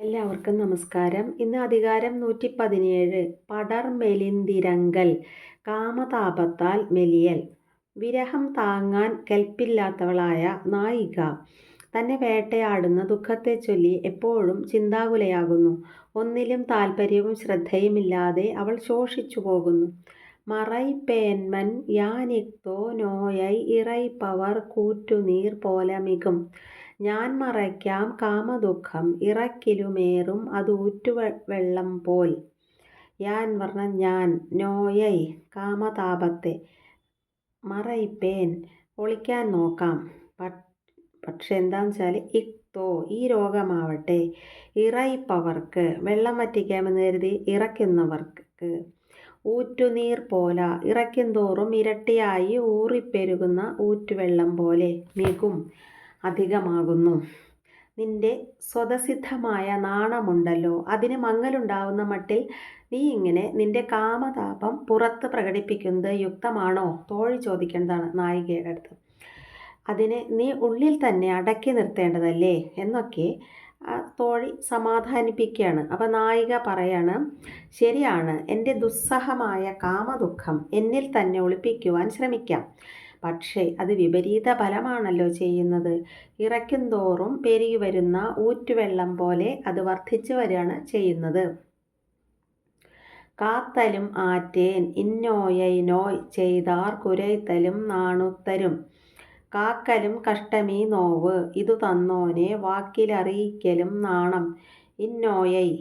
എല്ലാവർക്കും നമസ്കാരം. ഇന്ന് അധികാരം നൂറ്റി പതിനേഴ് പടർ മെലിന്തിരങ്കൽ കാമതാപത്താൽ മെലിയൽ. വിരഹം താങ്ങാൻ കെൽപ്പില്ലാത്തവളായ നായിക. തന്നെ വേട്ടയാടുന്ന ദുഃഖത്തെ ചൊല്ലി എപ്പോഴും ചിന്താകുലയാകുന്നു. ഒന്നിലും താല്പര്യവും ശ്രദ്ധയുമില്ലാതെ അവൾ ശോഷിച്ചു പോകുന്നു. മറൈ പേന്മൻ യാനിക്തോ നോയൈ ഇറൈ പവർ കൂറ്റുനീർ പോലമികും ഞാൻ മറയ്ക്കാം കാമദുഃഖം ഇറക്കിലുമേറും അത് ഊറ്റുവെള്ളം പോൽ. ഞാൻ പറഞ്ഞ ഞാൻ നോയൈ കാമതാപത്തെ മറയിപ്പേൻ ഒളിക്കാൻ നോക്കാം. പക്ഷെ എന്താണെന്ന് വെച്ചാൽ ഇക്തോ ഈ രോഗമാവട്ടെ ഇറയിപ്പവർക്ക് വെള്ളം വറ്റിക്കാമെന്ന് കരുതി ഇറക്കുന്നവർക്ക് ഊറ്റുനീർ പോല ഇറക്കും തോറും ഇരട്ടിയായി ഊറിപ്പെരുകുന്ന ഊറ്റുവെള്ളം പോലെ മികും. അധികമാകുന്നു. നിന്റെ സ്വതസിദ്ധമായ നാണമുണ്ടല്ലോ. അതിന് മങ്ങലുണ്ടാവുന്ന മട്ടിൽ നീ ഇങ്ങനെ നിന്റെ കാമതാപം പുറത്ത് പ്രകടിപ്പിക്കുന്നത് യുക്തമാണോ? തോഴി ചോദിക്കേണ്ടതാണ് നായികയുടെ അടുത്ത്. അതിനെ നീ ഉള്ളിൽ തന്നെ അടക്കി നിർത്തേണ്ടതല്ലേ? എന്നൊക്കെ തോഴി സമാധാനിപ്പിക്കുകയാണ്. അപ്പം നായിക പറയാണ് ശരിയാണ് എന്റെ ദുസ്സഹമായ കാമദുഃഖം എന്നിൽ തന്നെ ഒളിപ്പിക്കുവാൻ ശ്രമിക്കാം. പക്ഷേ അത് വിപരീത ഫലമാണല്ലോ ചെയ്യുന്നത്. ഇറക്കും തോറും പെരുകി വരുന്ന ഊറ്റുവെള്ളം പോലെ അത് വർദ്ധിച്ചു വരികയാണ് ചെയ്യുന്നത്. കാത്തലും ആറ്റേൻ ഇന്നോയൈനോയ് ചെയ്താർ കുരൈത്തലും നാണുത്തരും. കാക്കലും കഷ്ടമീ നോവ്. ഇതു തന്നോനെ വാക്കിലറിയിക്കലും നാണം. ഇന്നോയൈ.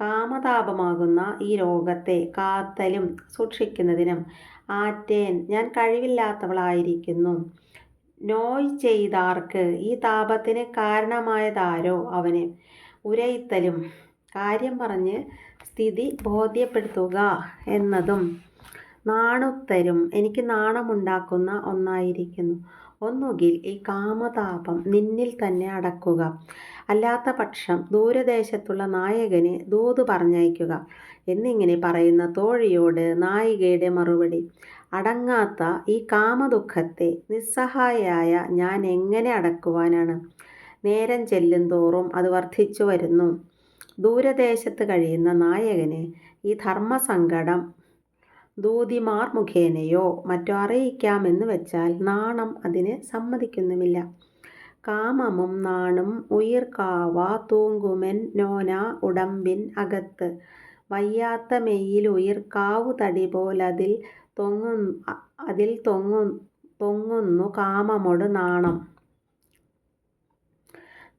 കാമതാപമാകുന്ന ഈ രോഗത്തെ കാത്തലും സൂക്ഷിക്കുന്നതിനും ആറ്റേൻ ഞാൻ കഴിവില്ലാത്തവളായിരിക്കുന്നു. നോയ് ചെയ്താർക്ക് ഈ താപത്തിന് കാരണമായതാരോ അവന്? ഉരയിത്തലും. കാര്യം പറഞ്ഞ് സ്ഥിതി ബോധ്യപ്പെടുത്തുക എന്നതും നാണുത്തരും. എനിക്ക് നാണമുണ്ടാക്കുന്ന ഒന്നായിരിക്കുന്നു. ഒന്നുകിൽ ഈ കാമതാപം നിന്നിൽ തന്നെ അടക്കുക. അല്ലാത്ത പക്ഷം ദൂരദേശത്തുള്ള നായകന് ദൂത് പറഞ്ഞയക്കുക. എന്നിങ്ങനെ പറയുന്ന തോഴിയോട് നായികയുടെ മറുപടി. അടങ്ങാത്ത ഈ കാമദുഃഖത്തെ നിസ്സഹായായ ഞാൻ എങ്ങനെ അടക്കുവാനാണ്? നേരം ചെല്ലും തോറും അത് വർദ്ധിച്ചു വരുന്നു ദൂരദേശത്ത് കഴിയുന്ന നായകന് ഈ ധർമ്മസങ്കടം ദൂതിമാർ മുഖേനയോ മറ്റോ അറിയിക്കാമെന്ന് വെച്ചാൽ നാണം അതിന് സമ്മതിക്കുന്നുമില്ല. കാമമും നാണും ഉയിർക്കാവ തൂങ്കുമെൻ നോന ഉടമ്പിൻ അകത്ത്. വയ്യാത്ത മെയ്യിൽ ഉയിർക്കാവു തടി പോലതിൽ തൊങ്ങു അതിൽ തൊങ്ങു തൊങ്ങുന്നു കാമമൊട് നാണം.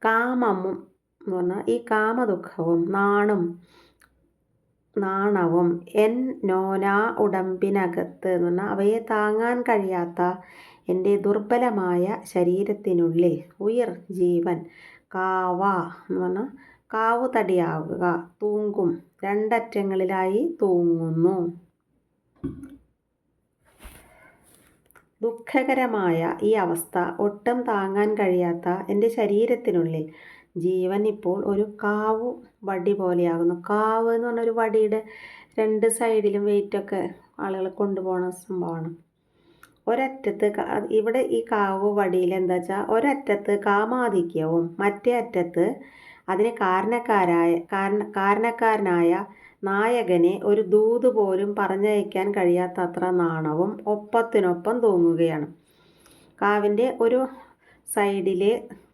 കാമമും എന്ന് പറഞ്ഞാൽ ഈ കാമദുഃഖവും നാണും നാണവും എൻ നോനാ ഉടമ്പിനകത്ത് എന്ന് പറഞ്ഞാൽ അവയെ താങ്ങാൻ കഴിയാത്ത എന്റെ ദുർബലമായ ശരീരത്തിനുള്ളിൽ ഉയർ ജീവൻ കാവ എന്ന് പറഞ്ഞാൽ കാവു തടിയാവുക തൂങ്കും രണ്ടറ്റങ്ങളിലായി തൂങ്ങുന്നു. ദുഃഖകരമായ ഈ അവസ്ഥ ഒട്ടും താങ്ങാൻ കഴിയാത്ത എന്റെ ശരീരത്തിനുള്ളിൽ ജീവൻ ഇപ്പോൾ ഒരു കാവ് വടി പോലെയാകുന്നു. കാവ് എന്ന് പറഞ്ഞ ഒരു വടിയുടെ രണ്ട് സൈഡിലും വെയിറ്റൊക്കെ ആളുകൾ കൊണ്ടുപോകുന്ന സംഭവമാണ്. ഒരറ്റത്ത് ഇവിടെ ഈ കാവ് വടിയിൽ എന്താ വെച്ചാൽ ഒരറ്റത്ത് കാമാധിക്യവും മറ്റേ അറ്റത്ത് അതിന് കാരണക്കാരായ കാരണ കാരണക്കാരനായ നായകനെ ഒരു ദൂത് പോലും പറഞ്ഞയക്കാൻ കഴിയാത്തത്ര നാണവും ഒപ്പത്തിനൊപ്പം തൂങ്ങുകയാണ്. കാവിന്റെ ഒരു സൈഡിൽ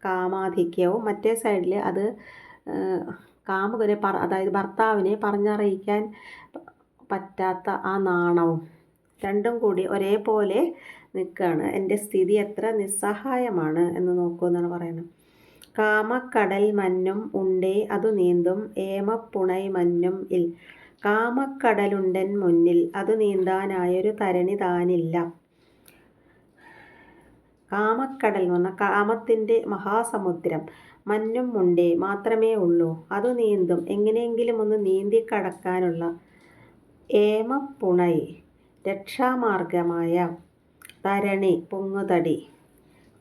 കാമാധിക്യവും മറ്റേ സൈഡിൽ അത് കാമുകനെ പറ അതായത് ഭർത്താവിനെ പറഞ്ഞറിയിക്കാൻ പറ്റാത്ത ആ നാണവും രണ്ടും കൂടി ഒരേപോലെ നിൽക്കുകയാണ് എന്റെ സ്ഥിതി എത്ര നിസ്സഹായമാണ് എന്ന് നോക്കൂ എന്നാണ് പറയുന്നത്. കാമക്കടൽ മഞ്ഞും ഉണ്ടേ അതു നീന്തും ഏമപ്പുണൈ മഞ്ഞും ഇൽ. കാമക്കടലുണ്ടൻ മുന്നിൽ അതു നീന്താനായൊരു തരണി താനില്ല. കാമക്കടൽ എന്ന് പറഞ്ഞാൽ കാമത്തിന്റെ മഹാസമുദ്രം. മഞ്ഞും മുണ്ടേ മാത്രമേ ഉള്ളൂ. അത് നീന്തും. എങ്ങനെയെങ്കിലും ഒന്ന് നീന്തി കടക്കാനുള്ള ഏമപ്പുണൈ രക്ഷാമാർഗമായ തരണി പൊങ്ങുതടി.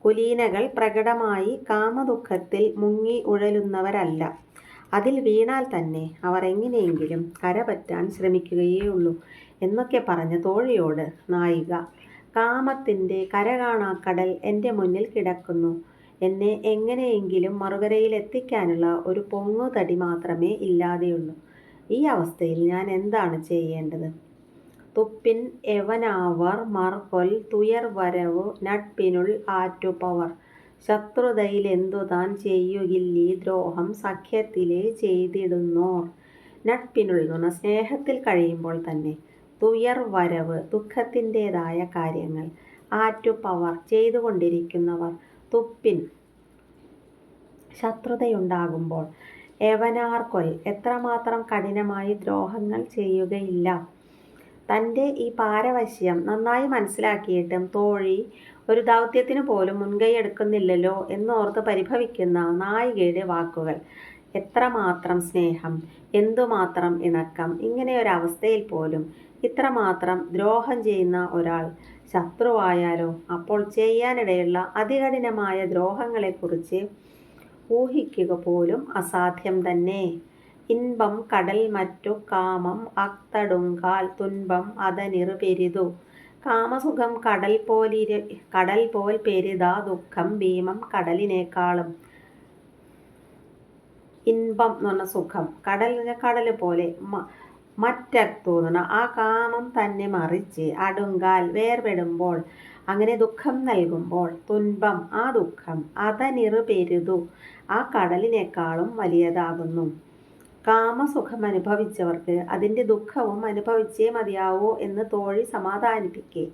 കുലീനകൾ പ്രകടമായി കാമദുഃഖത്തിൽ മുങ്ങി ഉഴലുന്നവരല്ല. അതിൽ വീണാൽ തന്നെ അവർ എങ്ങനെയെങ്കിലും കരപറ്റാൻ ശ്രമിക്കുകയേ ഉള്ളൂ എന്നൊക്കെ പറഞ്ഞ തോഴിയോട് നായിക കാമത്തിന്റെ കരകാണാക്കടൽ എന്റെ മുന്നിൽ കിടക്കുന്നു എന്നെ എങ്ങനെയെങ്കിലും മറുകരയിലെത്തിക്കാനുള്ള ഒരു പൊങ്ങുതടി മാത്രമേ ഇല്ലാതെയുള്ളൂ. ഈ അവസ്ഥയിൽ ഞാൻ എന്താണ് ചെയ്യേണ്ടത്? തുപ്പിൻ എവനാവർ മർകൊൽ തുയർവരവു നട്പിനുൾ ആറ്റുപവർ ശത്രുതയിലെന്തുതാൻ ചെയ്യുകില്ലീ ദ്രോഹം സഖ്യത്തിലെ ചെയ്തിടുന്നോർ. നട്പിനുൾ എന്ന് സ്നേഹത്തിൽ കഴിയുമ്പോൾ തന്നെ. തുയർവരവ് ദുഃഖത്തിന്റെതായ കാര്യങ്ങൾ. ആറ്റു പവർ ചെയ്തുകൊണ്ടിരിക്കുന്നവർ. തുപ്പിൻ ശത്രുതയുണ്ടാകുമ്പോൾ. എവനാർക്കൊൽ എത്രമാത്രം കഠിനമായി ദ്രോഹങ്ങൾ ചെയ്യുകയില്ല. തന്റെ ഈ പാരവശ്യം നന്നായി മനസ്സിലാക്കിയിട്ടും തോഴി ഒരു ദൗത്യത്തിനു പോലും മുൻകൈ എടുക്കുന്നില്ലല്ലോ എന്നോർത്ത് പരിഭവിക്കുന്ന നായികയുടെ വാക്കുകൾ. എത്രമാത്രം സ്നേഹം, എന്തുമാത്രം ഇണക്കം. ഇങ്ങനെയൊരവസ്ഥയിൽ പോലും ഇത്രമാത്രം ദ്രോഹം ചെയ്യുന്ന ഒരാൾ ശത്രുവായാലോ? അപ്പോൾ ചെയ്യാനിടയുള്ള അതികഠിനമായ ദ്രോഹങ്ങളെക്കുറിച്ച് ഊഹിക്കുക പോലും അസാധ്യം തന്നെ. ഇൻപം കടൽ മറ്റു കാമം അക്തടുങ്കാൽ തുൻപം അതനിറുപെരിതു കാമസുഖം കടൽ പോൽ പെരിതാ ദുഃഖം ഭീമം കടലിനേക്കാളും. ഇൻപം എന്ന് പറഞ്ഞ സുഖം. കടൽ കടൽ പോലെ. മറ്റക്തു എന്ന് ആ കാമം തന്നെ മറിച്ച്. അടുങ്കാൽ വേർപെടുമ്പോൾ. അങ്ങനെ ദുഃഖം നൽകുമ്പോൾ. തുൻപം ആ ദുഃഖം. അതനിറുപെരുതു ആ കടലിനേക്കാളും വലിയതാകുന്നു. കാമസുഖം അനുഭവിച്ചവർക്ക് അതിന്റെ ദുഃഖവും അനുഭവിച്ചേ മതിയാവൂ എന്ന് തോഴി സമാധാനിപ്പിക്കേ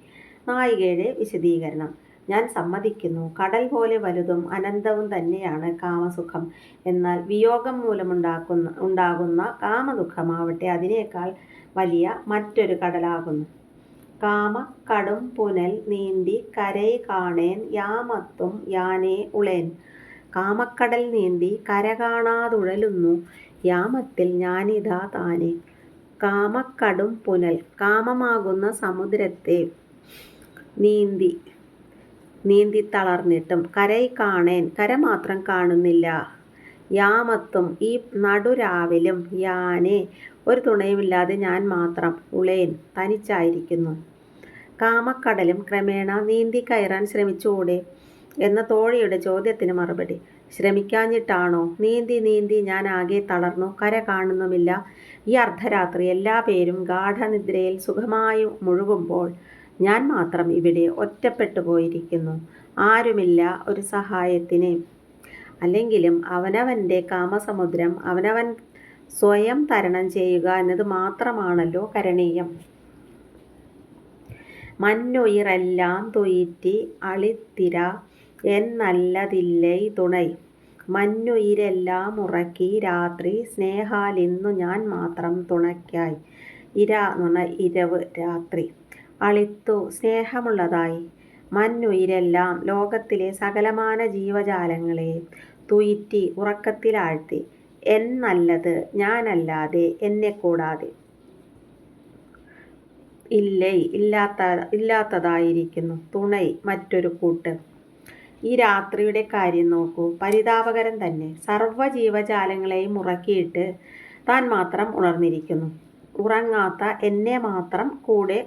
നായികയുടെ വിശദീകരണം. ഞാൻ സമ്മതിക്കുന്നു. കടൽ പോലെ വലുതും അനന്തവും തന്നെയാണ് കാമസുഖം. എന്നാൽ വിയോഗം മൂലമുണ്ടാക്കുന്ന ഉണ്ടാകുന്ന കാമദുഃഖമാവട്ടെ അതിനേക്കാൾ വലിയ മറ്റൊരു കടലാകുന്നു. കാമ കടും പുനൽ നീന്തി കരൈ കാണേൻ യാമത്തും യാനേ ഉളേൻ. കാമക്കടൽ നീന്തി കര കാണാതുഴലുന്നു യാമത്തിൽ ഞാനിതാ താനെ. കാമക്കടും പുനൽ കാമമാകുന്ന സമുദ്രത്തെ നീന്തിത്തളർന്നിട്ടും കരയി കാണേൻ കര മാത്രം കാണുന്നില്ല. യാമത്തും ഈ നടുരാവിലും യാനെ ഒരു തുണയുമില്ലാതെ ഞാൻ മാത്രം ഉളേൻ തനിച്ചായിരിക്കുന്നു. കാമക്കടലും ക്രമേണ നീന്തി കയറാൻ ശ്രമിച്ചുകൂടെ എന്ന തോഴിയുടെ ചോദ്യത്തിന് മറുപടി. ശ്രമിക്കാഞ്ഞിട്ടാണോ? നീന്തി നീന്തി ഞാൻ ആകെ തളർന്നു. കര കാണുന്നുമില്ല. ഈ അർദ്ധരാത്രി എല്ലാ പേരും ഗാഠനിദ്രയിൽ സുഖമായി മുഴുകുമ്പോൾ ഞാൻ മാത്രം ഇവിടെ ഒറ്റപ്പെട്ടു പോയിരിക്കുന്നു ആരുമില്ല ഒരു സഹായത്തിന്. അല്ലെങ്കിലും അവനവന്റെ കാമസമുദ്രം അവനവൻ സ്വയം തരണം ചെയ്യുക എന്നത് മാത്രമാണല്ലോ കരണീയം. മന്നുയിറെല്ലാം തൊയിറ്റി അളിത്തിര എന്നല്ലതില്ലൈ തുണൈ. മന്നുയിരെല്ലാമുറക്കി രാത്രി സ്നേഹാലിന്നു ഞാൻ മാത്രം തുണയ്ക്കായി. ഇര നുണ ഇരവ് രാത്രി. അളിത്തു സ്നേഹമുള്ളതായി. മഞ്ഞുയിരെല്ലാം ലോകത്തിലെ സകലമാന ജീവജാലങ്ങളെ തുയിറ്റി ഉറക്കത്തിലാഴ്ത്തി. എന്നല്ലത് ഞാനല്ലാതെ എന്നെ കൂടാതെ ഇല്ലേ ഇല്ലാത്ത ഇല്ലാത്തതായിരിക്കുന്നു. തുണൈ മറ്റൊരു കൂട്ട്. ഈ രാത്രിയുടെ കാര്യം നോക്കൂ. പരിതാപകരം തന്നെ. സർവ ജീവജാലങ്ങളെയും ഉറക്കിയിട്ട് താൻ മാത്രം ഉണർന്നിരിക്കുന്നു. ഉറങ്ങാത്ത എന്നെ മാത്രം കൂടെ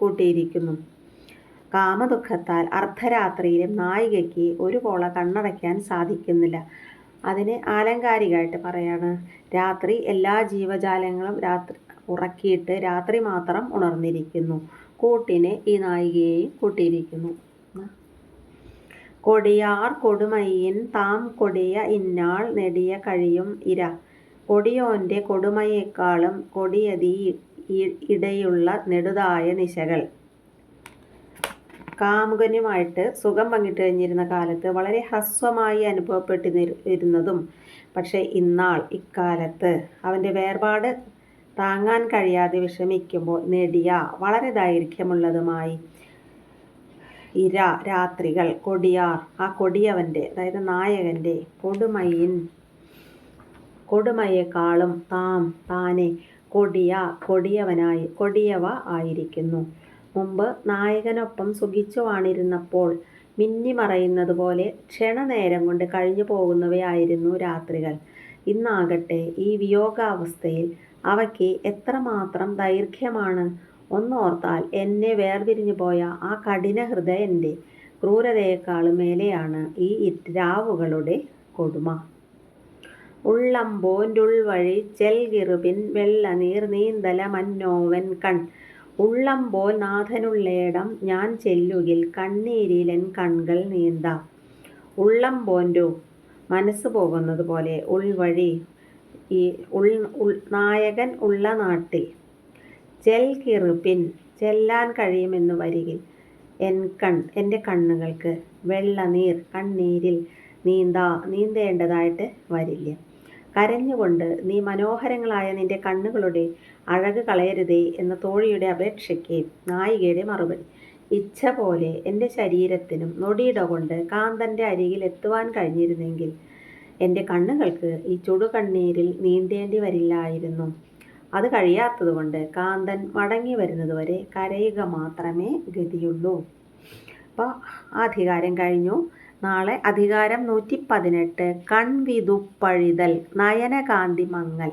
കൂട്ടിയിരിക്കുന്നു. കാമദുഃഖത്താൽ അർദ്ധരാത്രിയിലും നായികയ്ക്ക് ഒരു പോള കണ്ണടയ്ക്കാൻ സാധിക്കുന്നില്ല. അതിന് ആലങ്കാരികമായിട്ട് പറയാണ്. രാത്രി എല്ലാ ജീവജാലങ്ങളും രാത്രി ഉറക്കിയിട്ട് രാത്രി മാത്രം ഉണർന്നിരിക്കുന്നു. കൂട്ടിനെ ഈ നായികയെയും കൂട്ടിയിരിക്കുന്നു. കൊടിയാർ കൊടുമയിൻ താം കൊടിയ ഇന്നാൾ നെടിയ കഴിയും ഇര. കൊടിയോന്റെ കൊടുമയേക്കാളും കൊടിയതി ഇടയുള്ള നെടുതായ നിശകൾ. കാമുകനുമായിട്ട് സുഖം പങ്കിട്ട് കഴിഞ്ഞിരുന്ന കാലത്ത് വളരെ ഹ്രസ്വമായി അനുഭവപ്പെട്ടിരുന്നതും പക്ഷേ ഇന്നാൾ ഇക്കാലത്ത് അവന്റെ വേർപാട് താങ്ങാൻ കഴിയാതെ വിഷമിക്കുമ്പോൾ നെടിയ വളരെ ദൈർഘ്യമുള്ളതുമായി ഇര രാത്രികൾ. കൊടിയാർ ആ കൊടിയവന്റെ അതായത് നായകന്റെ കൊടുമയിൻ കൊടുമയേക്കാളും താം താനെ കൊടിയ കൊടിയവനായി കൊടിയവ ആയിരിക്കുന്നു. മുമ്പ് നായകനൊപ്പം സുഖിച്ചു വാണിരുന്നപ്പോൾ മിന്നിമറയുന്നതുപോലെ ക്ഷണനേരം കൊണ്ട് കഴിഞ്ഞു പോകുന്നവയായിരുന്നു രാത്രികൾ. ഇന്നാകട്ടെ ഈ വിയോഗാവസ്ഥയിൽ അവയ്ക്ക് എത്രമാത്രം ദൈർഘ്യമാണ്. ഒന്നോർത്താൽ എന്നെ വേർപിരിഞ്ഞുപോയ ആ കഠിന ഹൃദയന്റെ ക്രൂരതയേക്കാളും മേലെയാണ് ഈ രാവുകളുടെ കൊടുമ. ഉള്ളമ്പോന്റുൾവഴി ചെൽകിറുപിൻ വെള്ളനീർ നീന്തല മന്നോവൻ കൺ. ഉള്ളമ്പോൾ നാഥനുള്ളേടം ഞാൻ ചെല്ലുകിൽ കണ്ണീരിലൻ കൺകൾ നീന്താം. ഉള്ളമ്പോന്റു മനസ്സ് പോകുന്നത് പോലെ ഉൾവഴി ഈ ഉൾ നായകൻ ഉള്ള നാട്ടിൽ. ചെൽകിറുപിൻ ചെല്ലാൻ കഴിയുമെന്ന് വരികിൽ എൻ കൺ എന്റെ കണ്ണുകൾക്ക് വെള്ളനീർ കണ്ണീരിൽ നീന്താ നീന്തേണ്ടതായിട്ട് വരില്ല. കരഞ്ഞുകൊണ്ട് നീ മനോഹരങ്ങളായ നിന്റെ കണ്ണുകളുടെ അഴക് കളയരുതേ എന്ന തോഴിയുടെ അപേക്ഷയ്ക്ക് നായികയുടെ മറുപടി. ഇച്ഛ പോലെ എന്റെ ശരീരത്തിനും നൊടിയിട കൊണ്ട് കാന്തന്റെ അരികിൽ എത്തുവാൻ കഴിഞ്ഞിരുന്നെങ്കിൽ എന്റെ കണ്ണുകൾക്ക് ഈ ചുടുകണ്ണീരിൽ നീന്തേണ്ടി വരില്ലായിരുന്നു. അത് കഴിയാത്തതുകൊണ്ട് കാന്തൻ മടങ്ങി വരുന്നതുവരെ കരയുക മാത്രമേ ഗതിയുള്ളൂ. അപ്പോൾ ആ അധികാരം കഴിഞ്ഞു. നാളെ അധികാരം നൂറ്റി പതിനെട്ട് കൺവിതുപ്പഴിതൽ നയനകാന്തി മങ്ങൽ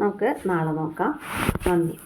നമുക്ക് നാളെ നോക്കാം. നന്ദി.